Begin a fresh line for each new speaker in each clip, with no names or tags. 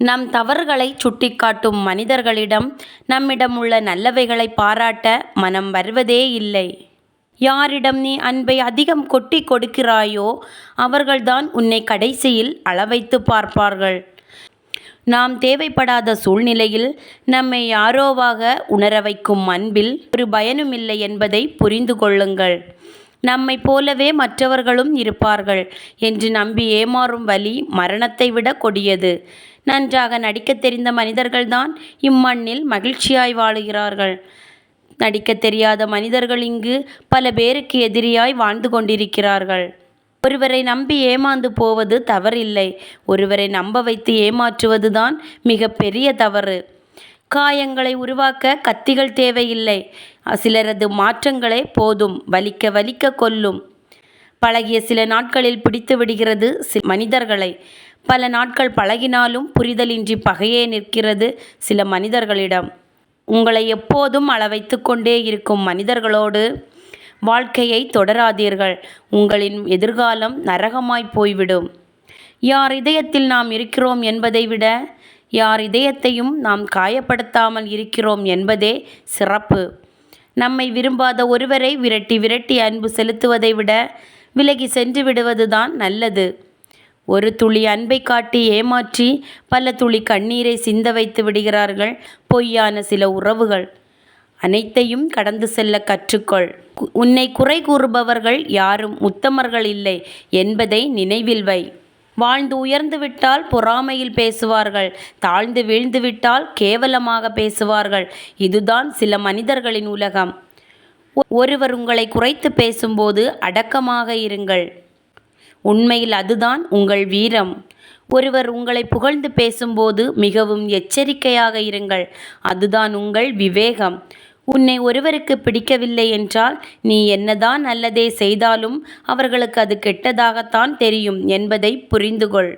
நம் தவறுகளை சுட்டிக்காட்டும் மனிதர்களிடம் நம்மிடம் உள்ள நல்லவைகளை பாராட்ட மனம் வருவதே இல்லை. யாரிடம் நீ அன்பை அதிகம் கொட்டி கொடுக்கிறாயோ அவர்கள்தான் உன்னை கடைசியில் அளவைத்து பார்ப்பார்கள். நாம் தேவைப்படாத சூழ்நிலையில் நம்மை யாரோவாக உணர வைக்கும் அன்பில் ஒரு பயனுமில்லை என்பதை புரிந்து கொள்ளுங்கள். நம்மை போலவே மற்றவர்களும் இருப்பார்கள் என்று நம்பி ஏமாறும் வழி மரணத்தை விட கொடியது. நன்றாக நடிக்கத் தெரிந்த மனிதர்கள்தான் இம்மண்ணில் மகிழ்ச்சியாய் வாழுகிறார்கள். நடிக்கத் தெரியாத மனிதர்கள் இங்கு பல பேருக்கு எதிரியாய் வாழ்ந்து கொண்டிருக்கிறார்கள். ஒருவரை நம்பி ஏமாந்து போவது தவறில்லை. ஒருவரை நம்ப வைத்து ஏமாற்றுவதுதான் மிக பெரிய தவறு. காயங்களை உருவாக்க கத்திகள் தேவையில்லை. சிலரது மாற்றங்களே போதும். வலிக்க வலிக்க கொல்லும். பழகிய சில நாட்களில் பிடித்து விடுகிறது சி மனிதர்களை. பல நாட்கள் பழகினாலும் புரிதலின்றி பகையே நிற்கிறது சில மனிதர்களிடம். உங்களை எப்போதும் அளவைத்து கொண்டே இருக்கும் மனிதர்களோடு வாழ்க்கையை தொடராதீர்கள். உங்களின் எதிர்காலம் நரகமாய் போய்விடும். யார் இதயத்தில் நாம் இருக்கிறோம் என்பதை விட யார் இதயத்தையும் நாம் காயப்படுத்தாமல் இருக்கிறோம் என்பதே சிறப்பு. நம்மை விரும்பாத ஒருவரை விரட்டி விரட்டி அன்பு செலுத்துவதை விட விலகி சென்று விடுவதுதான் நல்லது. ஒரு துளி அன்பை காட்டி ஏமாற்றி பல துளி கண்ணீரை சிந்த வைத்து விடுகிறார்கள் பொய்யான சில உறவுகள். அனைத்தையும் கடந்து செல்ல கற்றுக்கொள். உன்னை குறை கூறுபவர்கள் யாரும் உத்தமர்கள் இல்லை என்பதை நினைவில் வை. வாழ்ந்து உயர்ந்து விட்டால் பொறாமையில் பேசுவார்கள் தாழ்ந்து வீழ்ந்து விட்டால் கேவலமாக பேசுவார்கள். இதுதான் சில மனிதர்களின் உலகம். ஒருவர் உங்களை குறைத்து பேசும்போது அடக்கமாக இருங்கள். உண்மையில் அதுதான் உங்கள் வீரம். ஒருவர் உங்களை புகழ்ந்து பேசும்போது மிகவும் எச்சரிக்கையாக இருங்கள். அதுதான் உங்கள் விவேகம். உன்னை ஒருவருக்கு பிடிக்கவில்லை என்றால் நீ என்னதான் நல்லதே செய்தாலும் அவர்களுக்கு அது கெட்டதாகத்தான் தெரியும் என்பதை புரிந்துகொள்.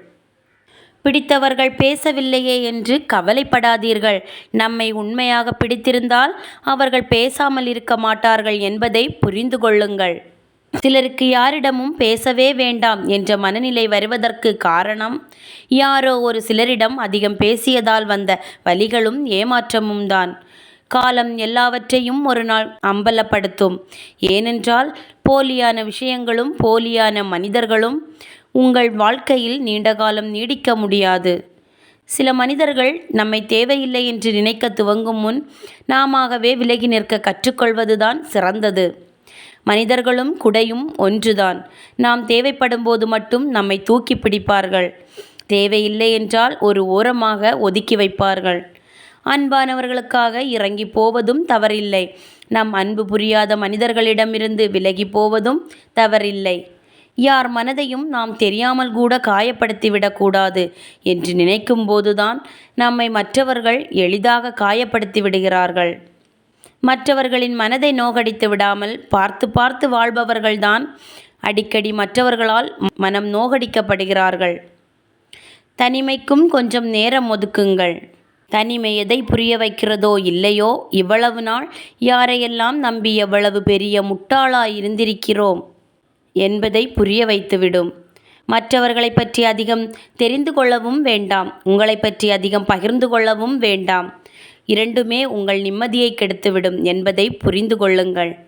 பிடித்தவர்கள் பேசவில்லையே என்று கவலைப்படாதீர்கள். நம்மை உண்மையாக பிடித்திருந்தால் அவர்கள் பேசாமல் இருக்க மாட்டார்கள் என்பதை புரிந்து கொள்ளுங்கள். சிலருக்கு யாரிடமும் பேசவே வேண்டாம் என்ற மனநிலை வருவதற்கு காரணம் யாரோ ஒரு சிலரிடம் அதிகம் பேசியதால் வந்த வலிகளும் ஏமாற்றமும் தான். காலம் எல்லாவற்றையும் ஒரு நாள் அம்பலப்படுத்தும். ஏனென்றால் போலியான விஷயங்களும் போலியான மனிதர்களும் உங்கள் வாழ்க்கையில் நீண்ட காலம் நீடிக்க முடியாது. சில மனிதர்கள் நம்மை தேவையில்லை என்று நினைக்க துவங்கும் முன் நாமாகவே விலகி நிற்க கற்றுக்கொள்வதுதான் சிறந்தது. மனிதர்களும் குடையும் ஒன்றுதான். நாம் தேவைப்படும் போது மட்டும் நம்மை தூக்கி பிடிப்பார்கள். தேவையில்லை என்றால் ஒரு ஓரமாக ஒதுக்கி வைப்பார்கள். அன்பானவர்களுக்காக இறங்கி போவதும் தவறில்லை. நம் அன்பு புரியாத மனிதர்களிடமிருந்து விலகி போவதும் தவறில்லை. யார் மனதையும் நாம் தெரியாமல் கூட காயப்படுத்திவிடக்கூடாது என்று நினைக்கும் போதுதான் நம்மை மற்றவர்கள் எளிதாக காயப்படுத்தி விடுகிறார்கள் மற்றவர்களின் மனதை நோகடித்து விடாமல் பார்த்து பார்த்து வாழ்பவர்கள்தான் அடிக்கடி மற்றவர்களால் மனம் நோகடிக்கப்படுகிறார்கள். தனிமைக்கும் கொஞ்சம் நேரம் ஒதுக்குங்கள். தனிமை எதை புரிய வைக்கிறதோ இல்லையோ இவ்வளவு நாள் யாரையெல்லாம் நம்பி எவ்வளவு பெரிய முட்டாளாய் இருந்திருக்கிறோம்? என்பதை புரிய வைத்துவிடும். மற்றவர்களை பற்றி அதிகம் தெரிந்து கொள்ளவும் வேண்டாம். உங்களை பற்றி அதிகம் பகிர்ந்து கொள்ளவும் வேண்டாம். இரண்டுமே உங்கள் நிம்மதியை கெடுத்துவிடும் என்பதை புரிந்து கொள்ளுங்கள்.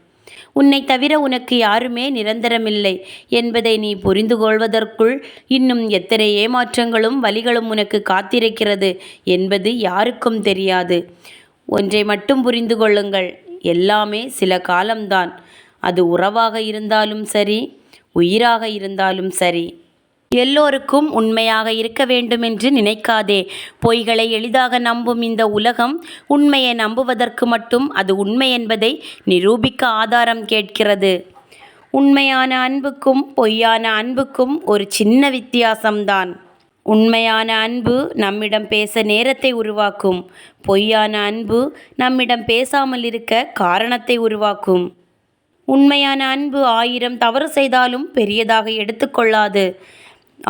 உன்னை தவிர உனக்கு யாருமே நிரந்தரமில்லை என்பதை நீ புரிந்து கொள்வதற்குள் இன்னும் எத்தனை ஏமாற்றங்களும் வலிகளும் உனக்கு காத்திருக்கிறது என்பது யாருக்கும் தெரியாது. ஒன்றை மட்டும் புரிந்து கொள்ளுங்கள். எல்லாமே சில காலம்தான். அது உறவாக இருந்தாலும் சரி உயிராக இருந்தாலும் சரி. எல்லோருக்கும் உண்மையாக இருக்க வேண்டுமென்று நினைக்காதே. பொய்களை எளிதாக நம்பும் இந்த உலகம் உண்மையை நம்புவதற்கு மட்டும் அது உண்மை என்பதை நிரூபிக்க ஆதாரம் கேட்கிறது. உண்மையான அன்புக்கும் பொய்யான அன்புக்கும் ஒரு சின்ன வித்தியாசம்தான். உண்மையான அன்பு நம்மிடம் பேச நேரத்தை உருவாக்கும். பொய்யான அன்பு நம்மிடம் பேசாமல் இருக்க காரணத்தை உருவாக்கும். உண்மையான அன்பு ஆயிரம் தவறு செய்தாலும் பெரியதாக எடுத்துக்கொள்ளாது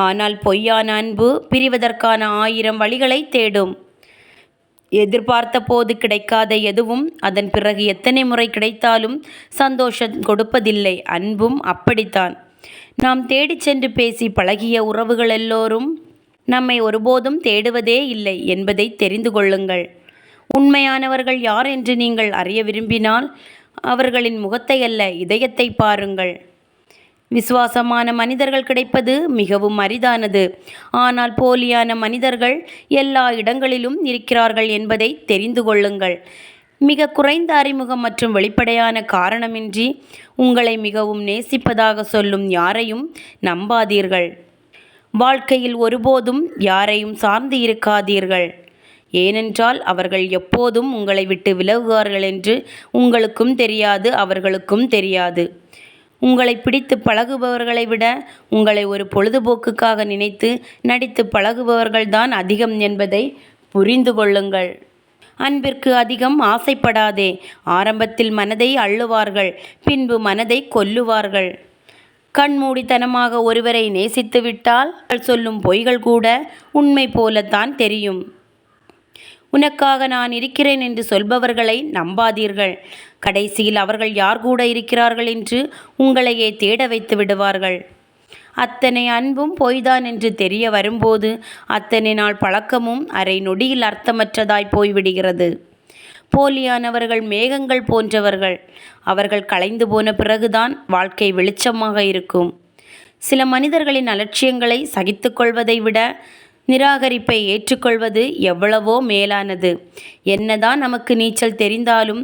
ஆனால் பொய்யான அன்பு பிரிவதற்கான ஆயிரம் வழிகளை தேடும். எதிர்பார்த்த போது கிடைக்காத எதுவும் அதன் பிறகு எத்தனை முறை கிடைத்தாலும் சந்தோஷம் கொடுப்பதில்லை. அன்பும் அப்படித்தான். நாம் தேடிச் சென்று பேசி பழகிய உறவுகள் எல்லோரும் நம்மை ஒருபோதும் தேடுவதே இல்லை என்பதை தெரிந்து கொள்ளுங்கள். உண்மையானவர்கள் யார் என்று நீங்கள் அறிய விரும்பினால் அவர்களின் முகத்தை அல்ல இதயத்தை பாருங்கள். விசுவாசமான மனிதர்கள் கிடைப்பது மிகவும் அரிதானது. ஆனால் போலியான மனிதர்கள் எல்லா இடங்களிலும் இருக்கிறார்கள் என்பதை தெரிந்து கொள்ளுங்கள். மிக குறைந்த அறிமுகம் மற்றும் வெளிப்படையான காரணமின்றி உங்களை மிகவும் நேசிப்பதாக சொல்லும் யாரையும் நம்பாதீர்கள். வாழ்க்கையில் ஒருபோதும் யாரையும் சார்ந்து இருக்காதீர்கள். ஏனென்றால் அவர்கள் எப்போதும் உங்களை விட்டு விலகுவார்கள் என்று உங்களுக்கும் தெரியாது அவர்களுக்கும் தெரியாது. உங்களை பிடித்து பழகுபவர்களை விட உங்களை ஒரு பொழுதுபோக்குக்காக நினைத்து நடித்து பழகுபவர்கள்தான் அதிகம் என்பதை புரிந்து கொள்ளுங்கள். அன்பிற்கு அதிகம் ஆசைப்படாதே ஆரம்பத்தில் மனதை அள்ளுவார்கள் பின்பு மனதை கொல்லுவார்கள். கண்மூடித்தனமாக ஒருவரை நேசித்து விட்டால் சொல்லும் பொய்கள் கூட உண்மை போலத்தான் தெரியும். உனக்காக நான் இருக்கிறேன் என்று சொல்பவர்களை நம்பாதீர்கள். கடைசியில் அவர்கள் யார் கூட இருக்கிறார்கள் என்று உங்களையே தேட வைத்து விடுவார்கள். அத்தனை அன்பும் பொய்தான் என்று தெரிய வரும்போது அத்தனை நாள் பழக்கமும் அரை நொடியில் அர்த்தமற்றதாய் போய்விடுகிறது. போலியானவர்கள் மேகங்கள் போன்றவர்கள். அவர்கள் கலைந்து போன பிறகுதான் வாழ்க்கை வெளிச்சமாக இருக்கும். சில மனிதர்களின் அலட்சியங்களை சகித்துக்கொள்வதை விட நிராகரிப்பை ஏற்றுக்கொள்வது எவ்வளவோ மேலானது. என்னதான் நமக்கு நீச்சல் தெரிந்தாலும்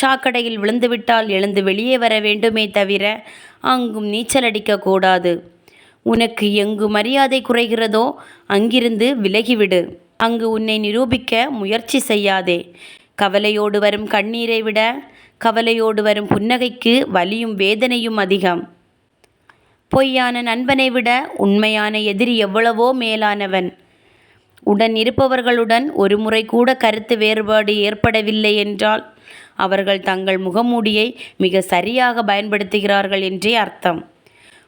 சாக்கடையில் விழுந்துவிட்டால் எழுந்து வெளியே வர வேண்டுமே தவிர அங்கும் நீச்சல் அடிக்கக்கூடாது உனக்கு எங்கு மரியாதை குறைகிறதோ அங்கிருந்து விலகிவிடு. அங்கு உன்னை நிரூபிக்க முயற்சி செய்யாதே. கவலையோடு வரும் கண்ணீரை விட கவலையோடு வரும் புன்னகைக்கு வலியும் வேதனையும் அதிகம். பொய்யான நண்பனை விட உண்மையான எதிரி எவ்வளவோ மேலானவன். உடன் இருப்பவர்களுடன் ஒரு முறை கூட கருத்து வேறுபாடு ஏற்படவில்லை என்றால் அவர்கள் தங்கள் முகமூடியை மிக சரியாக பயன்படுத்துகிறார்கள் என்றே அர்த்தம்.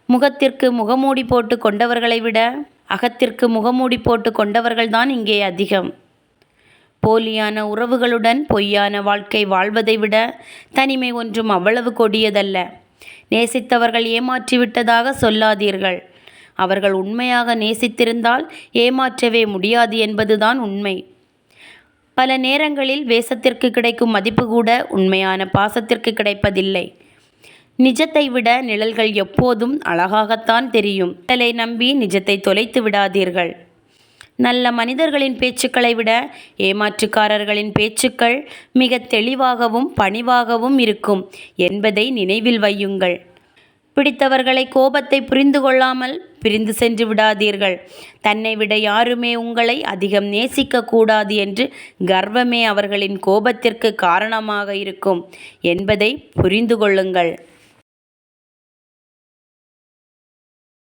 முகத்திற்கு முகமூடி போட்டு கொண்டவர்களை விட அகத்திற்கு முகமூடி போட்டு கொண்டவர்கள்தான் இங்கே அதிகம். போலியான உறவுகளுடன் பொய்யான வாழ்க்கை வாழ்வதை விட தனிமை ஒன்றும் அவ்வளவு கொடியதல்ல. நேசித்தவர்கள் ஏமாற்றிவிட்டதாக சொல்லாதீர்கள். அவர்கள் உண்மையாக நேசித்திருந்தால் ஏமாற்றவே முடியாது என்பதுதான் உண்மை. பல நேரங்களில் வேஷத்திற்கு கிடைக்கும் மதிப்பு கூட உண்மையான பாசத்திற்கு கிடைப்பதில்லை. நிஜத்தை விட நிழல்கள் எப்போதும் அழகாகத்தான் தெரியும். நிழலை நம்பி நிஜத்தை தொலைத்து விடாதீர்கள். நல்ல மனிதர்களின் பேச்சுக்களை விட ஏமாற்றுக்காரர்களின் பேச்சுக்கள் மிக தெளிவாகவும் பணிவாகவும் இருக்கும் என்பதை நினைவில் வையுங்கள். பிடித்தவர்களை கோபத்தை புரிந்து கொள்ளாமல் பிரிந்து சென்று விடாதீர்கள். தன்னை விட யாருமே உங்களை அதிகம் நேசிக்க கூடாது என்று கர்வமே அவர்களின் கோபத்திற்கு காரணமாக இருக்கும் என்பதை புரிந்து கொள்ளுங்கள்.